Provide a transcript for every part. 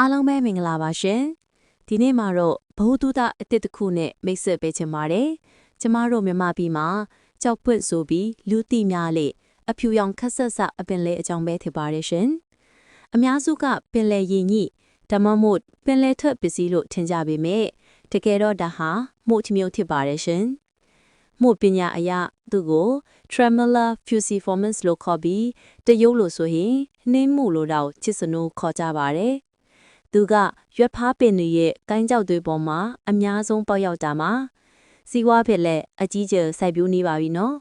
အားလုံးပဲမင်္ဂလာပါရှင်ဒီနေ့မှာတော့ဘ ഹു တုဒအတစ်တစ်ခုနဲ့မိတ်ဆက်ပေးချင်ပါတယ်ကျမတို့မြန်မာပြည်မှာကြောက်ပွင့်ဆိုပြီးလူသိများလေအဖြူရောင်ခက်ဆက်ဆက်အပင်လေအကြောင်းပဲဖြစ်ပါတယ်ရှင်အများစုကပင်လေရင်ညိဓမ္မမို့ပင်လေထွက်ပစ္စည်းလို့ထင်ကြပေမဲ့တကယ်တော့ဒါဟာမို့ချမျိုးဖြစ်ပါတယ်ရှင်မို့ပညာအရာသူကို tremula fusiformis လို့ခေါ်ပြီးတရုပ်လို့ဆိုရင်နှင်းမှုလို့တော့ချစ်စနိုးခေါ်ကြပါတယ် သူကရွက်ဖားပင်တွေရဲ့ကိုင်းကြောက်တွေပေါ်မှာအများဆုံးပေါက်ရောက်တာမှာစီဝါဖြစ်လက်အကြီးကျယ်စိုက်ပျိုးနေပါပြီနော်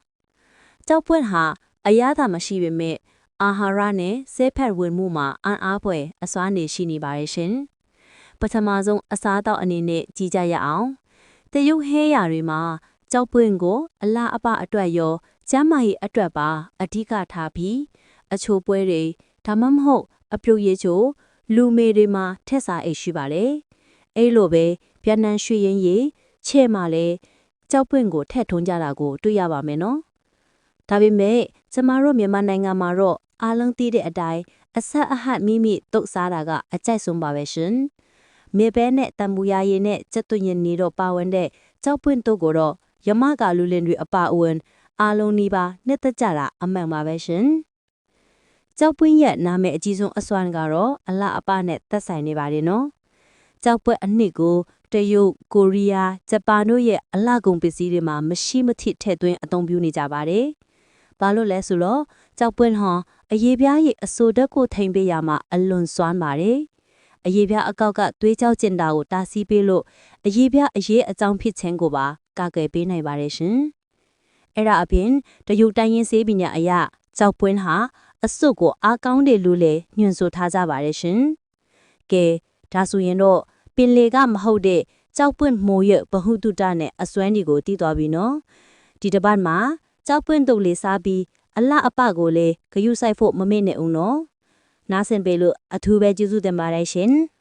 ကြောက်ပွင့်ဟာအရသာမရှိပေမဲ့အာဟာရနဲ့ဆေးဖက်ဝင်မှုမှာအံ့အားဖွယ်အစွမ်းနေရှိနေပါရဲ့ရှင်ပထမဆုံးအစားအသောက်အနေနဲ့ကြည့်ကြရအောင်တရုတ်ဟဲရာတွေမှာကြောက်ပွင့်ကို အလားအပအတွက်ရောကျမ်းမာရေးအတွက်ပါအဓိကထားပြီးအချိုပွဲတွေဒါမှမဟုတ်အပြုတ်ရည်ချို လူမေတွေမှာထက်စာအိတ်ရှိပါတယ်။အဲ့လိုပဲဗျက်နမ်ရွှေရင်ရည်ချဲ့မှလည်းကြောက်ပွင့်ကိုထက်ထုံးကြတာကိုတွေ့ရပါမယ်နော်။ဒါပေမဲ့ကျမတို့မြန်မာနိုင်ငံမှာတော့အားလုံးသိတဲ့အတိုင်းအဆက်အဟတ်မိမိတုတ်စားတာကအကြိုက်ဆုံးပါပဲရှင်။မြေပဲနဲ့တံမူရရည်နဲ့စက်သွင်းရည်နေတော့ပါဝင်တဲ့ကြောက်ပွင့်တုတ်ကိုတော့ယမကလူလင်တွေအပါအဝင်အားလုံးနီးပါးနှစ်သက်ကြတာအမှန်ပါပဲရှင်။ ကြောက်ပွင့်ရဲ့နာမည်အကြီးဆုံးအစွမ်းကတော့အလအပနဲ့သက်ဆိုင်နေပါတယ်နော်။ကြောက်ပွင့်အနှစ်ကိုတရုတ်ကိုရီးယားဂျပန်တို့ရဲ့အလကုန်ပစ္စည်းတွေမှာမရှိမထိထည့်သွင်းအသုံးပြုနေကြပါတယ်။ဘာလို့လဲဆိုတော့ကြောက်ပွင့်ဟောအရေးပြားရဲ့အဆိုဓာတ်ကိုထိမ့်ပေးရမှာအလွန်စွမ်းပါတယ်။အရေးပြားအကောက်ကသွေးကြောကျင်တာကိုတားဆီးပေးလို့အရေးပြားအရေးအကြောင်းဖြစ်ခြင်းကိုပါကာကွယ်ပေးနိုင်ပါတယ်ရှင်။အဲ့ဒါအပြင်တရုတ်တိုင်းရင်းစေးပညာအရာကြောက်ပွင့်ဟာ အစွတ်ကိုအားကောင်းတယ်လို့လည်းညွှန်ဆိုထားကြပါတယ်ရှင်။ကဲဒါဆိုရင်တော့ပင်လေကမဟုတ်တဲ့ကြောက်ပွင့်မိုးရဘဟုတုတနဲ့အစွမ်းဒီကိုတည်သွားပြီနော်။ဒီတစ်ပတ်မှာကြောက်ပွင့်တုပ်လေးစားပြီးအလအပကိုလည်းဂယုဆိုင်ဖို့မမေ့နဲ့ဦးနော်။နားဆင်ပေးလို့အထူးပဲကျေးဇူးတင်ပါတယ်ရှင်။